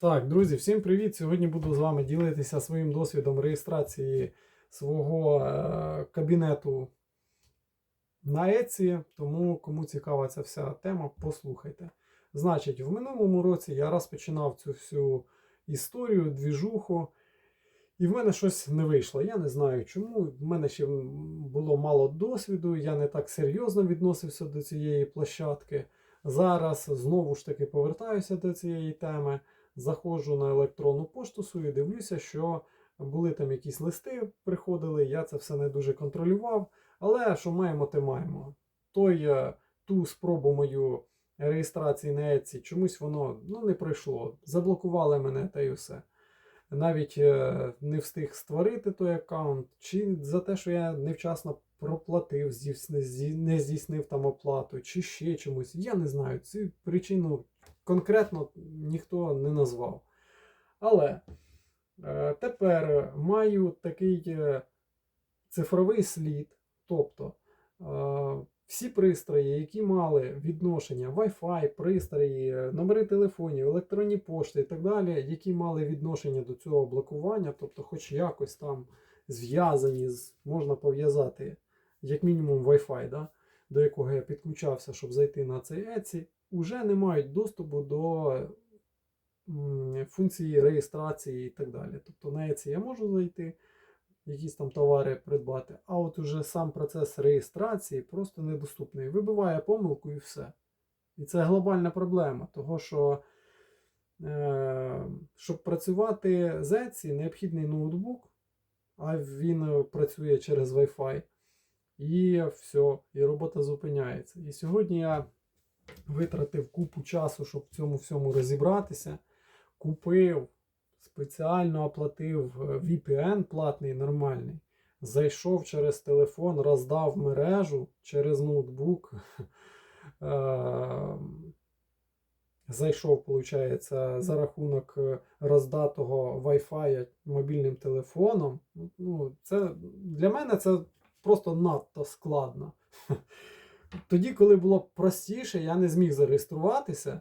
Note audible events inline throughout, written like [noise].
Так, друзі, всім привіт! Сьогодні буду з вами ділитися своїм досвідом реєстрації свого е, кабінету на Etsy. Тому, кому цікава ця вся тема, послухайте. Значить, в минулому році я розпочинав цю всю історію, двіжуху, і в мене щось не вийшло. Я не знаю чому. В мене ще було мало досвіду, я не так серйозно відносився до цієї площадки. Зараз знову ж таки повертаюся до цієї теми. Заходжу на електронну пошту свою, дивлюся, що були там якісь листи, приходили, я це все не дуже контролював. Але що маємо, те маємо. Той, е, ту спробу мою реєстрації на Etsy, чомусь воно ну, не пройшло. Заблокували мене та й усе. Навіть е, не встиг створити той аккаунт, чи за те, що я невчасно проплатив, не здійснив там оплату, чи ще чомусь. Я не знаю. Цю причину конкретно ніхто не назвав. Але е, тепер маю такий е, цифровий слід, тобто е, всі пристрої, які мали відношення, Wi-Fi, пристрої, номери телефонів, електронні пошти і так далі, які мали відношення до цього блокування, тобто, хоч якось там зв'язані, з, можна пов'язати, як мінімум, Wi-Fi, да, до якого я підключався, щоб зайти на цей Etsy, уже не мають доступу до функції реєстрації і так далі. Тобто на Etsy я можу зайти, якісь там товари придбати, а от уже сам процес реєстрації просто недоступний. Вибиває помилку і все. І це глобальна проблема, того що е, щоб працювати з Etsy, необхідний ноутбук, а він працює через Wi-Fi. І все, і робота зупиняється. І сьогодні я витратив купу часу, щоб в цьому всьому розібратися. Купив, спеціально оплатив е, VPN платний, нормальний. Зайшов через телефон, роздав мережу через ноутбук. [laughs] Е, Зайшов, виходить, за рахунок е, роздатого Wi-Fi мобільним телефоном. Ну, це, для мене це просто надто складно. Тоді, коли було простіше, я не зміг зареєструватися.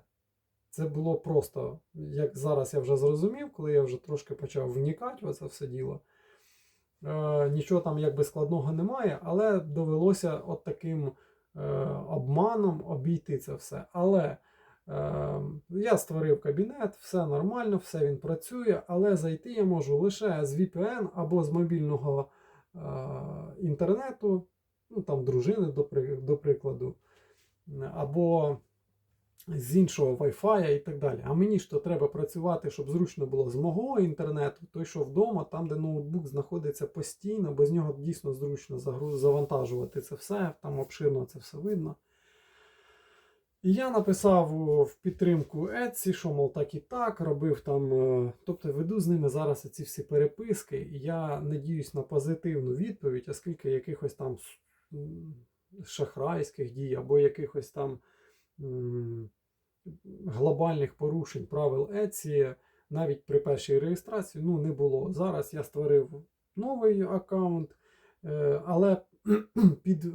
Це було просто, як зараз я вже зрозумів, коли я вже трошки почав вникати в це все діло. Е, нічого там якби складного немає, але довелося от таким е, обманом обійти це все. Але е, я створив кабінет, все нормально, все він працює, але зайти я можу лише з VPN або з мобільного інтернету, ну там дружини, до, прикладу, або з іншого Wi-Fi і так далі. А мені ж то треба працювати, щоб зручно було з мого інтернету, той, що вдома, там, де ноутбук знаходиться постійно, бо з нього дійсно зручно завантажувати це все, там обширно це все видно. І я написав в підтримку Etsy, що, мов так і так, робив там, е, тобто веду з ними зараз ці всі переписки, і я надіюсь на позитивну відповідь, оскільки якихось там шахрайських дій або якихось там глобальних порушень правил Etsy навіть при першій реєстрації ну, не було. Зараз я створив новий аккаунт, е, але [clears throat] під е,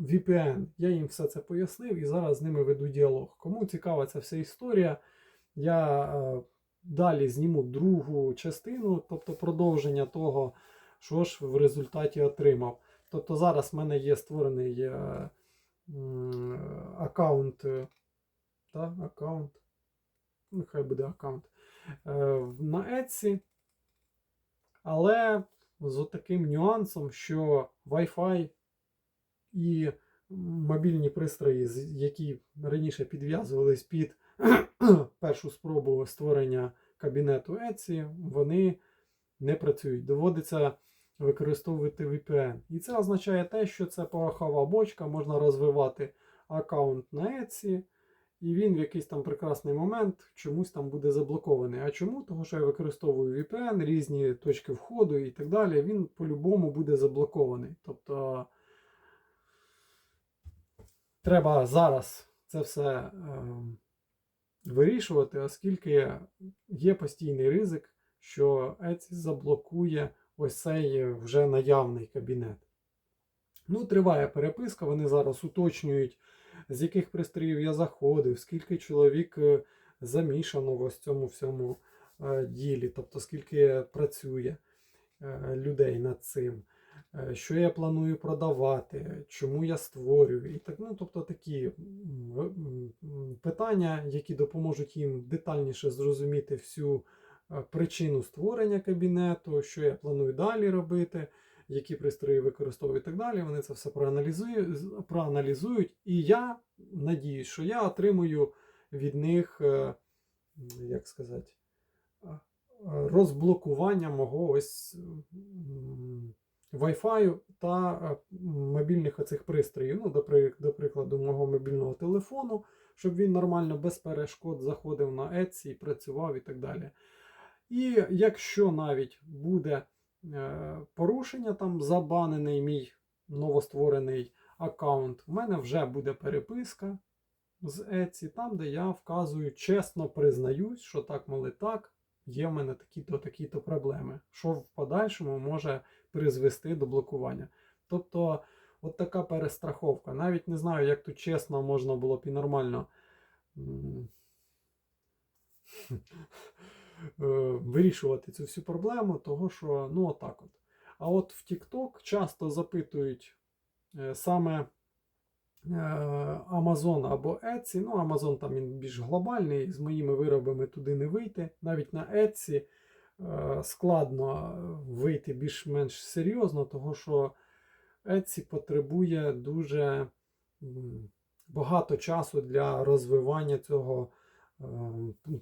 VPN я їм все це пояснив і зараз з ними веду діалог. Кому цікава ця вся історія, я е, далі зніму другу частину, тобто продовження того, що ж в результаті отримав. Тобто зараз в мене є створений е, аккаунт. Та, аккаунт. Нехай буде аккаунт. На Etsy. Але з таким нюансом, що Wi-Fi і мобільні пристрої, які раніше підв'язувались під [clears throat] першу спробу створення кабінету Etsy, вони не працюють. Доводиться використовувати VPN. І це означає те, що це порохова бочка, можна розвивати аккаунт на Etsy, і він в якийсь там прекрасний момент чомусь там буде заблокований. А чому? Тому що я використовую VPN, різні точки входу і так далі. Він по-любому буде заблокований. Тобто треба зараз це все е, вирішувати, оскільки є постійний ризик, що Etsy заблокує ось цей вже наявний кабінет. Ну, триває переписка, вони зараз уточнюють, з яких пристроїв я заходив, скільки чоловік е, замішано в ось цьому всьому е, ділі, тобто скільки працює е, людей над цим, що я планую продавати, чому я створюю. І так, ну, тобто такі питання, які допоможуть їм детальніше зрозуміти всю причину створення кабінету, що я планую далі робити, які пристрої використовую і так далі. Вони це все проаналізують, проаналізують. І я надіюсь, що я отримую від них, е, як сказати, е, розблокування мого ось Wi-Fi та е, мобільних оцих пристроїв. Ну, до, прикладу, мого мобільного телефону, щоб він нормально без перешкод заходив на Etsy працював і так далі. І якщо навіть буде порушення, там забанений мій новостворений аккаунт, в мене вже буде переписка з Etsy, там, де я вказую, чесно признаюсь, що так, моли так, є в мене такі-то такі-то проблеми, що в подальшому може призвести до блокування. Тобто, от така перестраховка. Навіть не знаю, як тут чесно можна було б і нормально е, [laughs] вирішувати цю всю проблему, того що, ну, отак от. А от в TikTok часто запитують е, саме е, Amazon або Etsy. Ну, Amazon там він більш глобальний, з моїми виробами туди не вийти. Навіть на Etsy е, складно вийти більш-менш серйозно, того що Etsy потребує дуже багато часу для розвивання цього, е,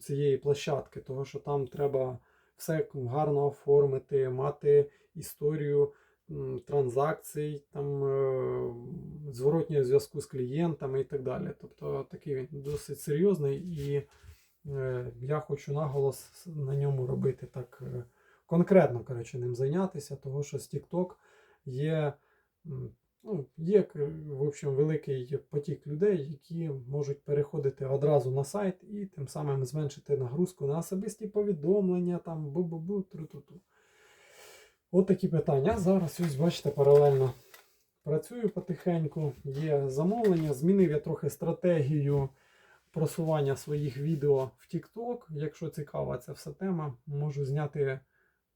цієї площадки, того що там треба все гарно оформити, мати історію транзакцій, там, е, зворотнього зв'язку з клієнтами і так далі. Тобто такий він досить серйозний і е, я хочу наголос на ньому робити так е, конкретно коротше, ним зайнятися, того що з TikTok є, ну, є в общем, великий потік людей, які можуть переходити одразу на сайт і тим самим зменшити нагрузку на особисті повідомлення, там бу-бу-бу, тру-ту-ту. От такі питання. Зараз ось бачите, паралельно працюю потихеньку, є замовлення. Змінив я трохи стратегію просування своїх відео в TikTok. Якщо цікава ця вся тема, можу зняти,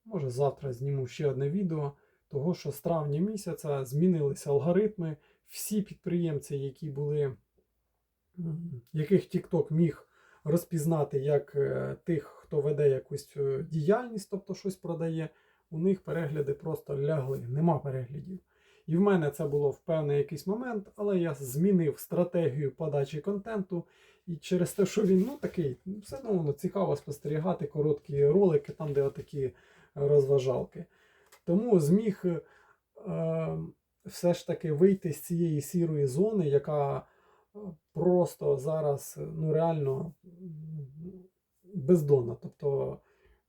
може завтра зніму ще одне відео. Того, що з травня місяця змінилися алгоритми. Всі підприємці, які були, яких TikTok міг розпізнати як е, тих, хто веде якусь е, діяльність, тобто щось продає, у них перегляди просто лягли, нема переглядів. І в мене це було в певний якийсь момент, але я змінив стратегію подачі контенту. І через те, що він ну такий, все одно цікаво спостерігати короткі ролики, там, де отакі розважалки. Тому зміг е, все ж таки вийти з цієї сірої зони, яка е, просто зараз е, ну реально бездонна. Тобто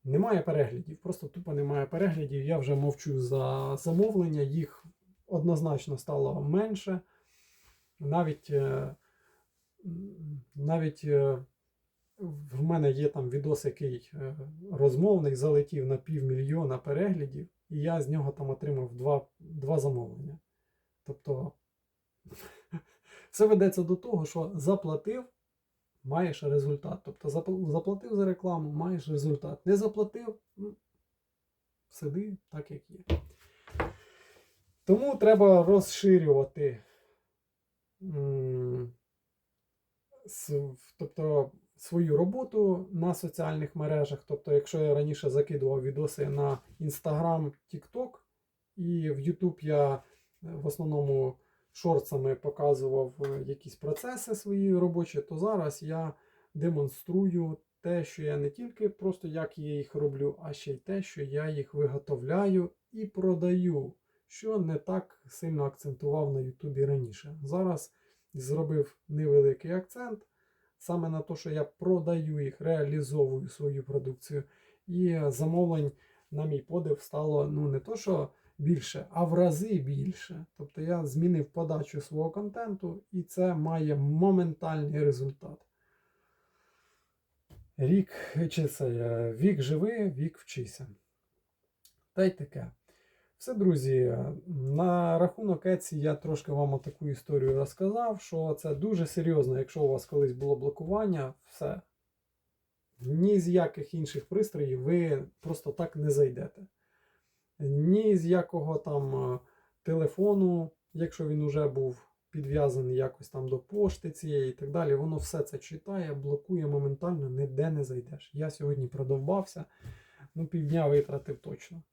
немає переглядів, просто тупо немає переглядів. Я вже мовчу за замовлення, їх однозначно стало менше. Навіть, е, навіть е, в мене є там відос, який е, розмовний, залетів на півмільйона переглядів, і я з нього там отримав два, два замовлення. Тобто [laughs] все ведеться до того, що заплатив, маєш результат. Тобто заплатив за рекламу, маєш результат. Не заплатив, сиди так, як є. Тому треба розширювати. тобто свою роботу на соціальних мережах. Тобто, якщо я раніше закидував відоси на Instagram, TikTok, і в YouTube я е, в основному шорцами показував е, якісь процеси свої робочі, то зараз я демонструю те, що я не тільки просто як я їх роблю, а ще й те, що я їх виготовляю і продаю, що не так сильно акцентував на Ютубі раніше. Зараз зробив невеликий акцент саме на те, що я продаю їх, реалізовую свою продукцію. І замовлень, на мій подив, стало ну не то, що більше, а в рази більше. Тобто я змінив подачу свого контенту, і це має моментальний результат. Рік чи це е, вік живи, вік вчися. Та й таке. Все, друзі, на рахунок Еці я трошки вам таку історію розказав, що це дуже серйозно, якщо у вас колись було блокування, все. ні з яких інших пристроїв ви просто так не зайдете. Ні з якого там е, телефону, якщо він вже був підв'язаний якось там до пошти цієї і так далі, воно все це читає, блокує моментально, ніде не зайдеш. Я сьогодні продовбався, ну півдня витратив точно.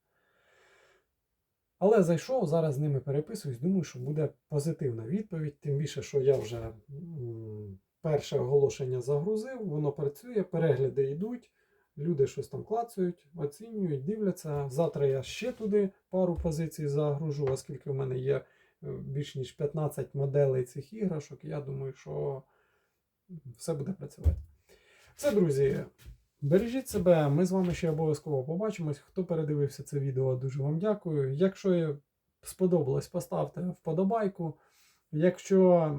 Але зайшов, зараз з ними переписуюсь, думаю, що буде позитивна відповідь. Тим більше, що я вже перше оголошення загрузив, воно працює, перегляди йдуть, люди щось там клацають, оцінюють, дивляться. Завтра я ще туди пару позицій загружу, оскільки в мене є е, більш ніж 15 моделей цих іграшок. Я думаю, що все буде працювати. Все, друзі. Бережіть себе, ми з вами ще обов'язково побачимось. Хто передивився це відео, дуже вам дякую. Якщо сподобалось, поставте вподобайку. Якщо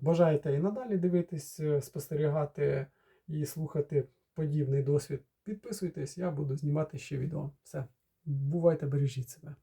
бажаєте і надалі дивитись, е, спостерігати і слухати подібний досвід, підписуйтесь, я буду знімати ще відео. Все, бувайте, бережіть себе.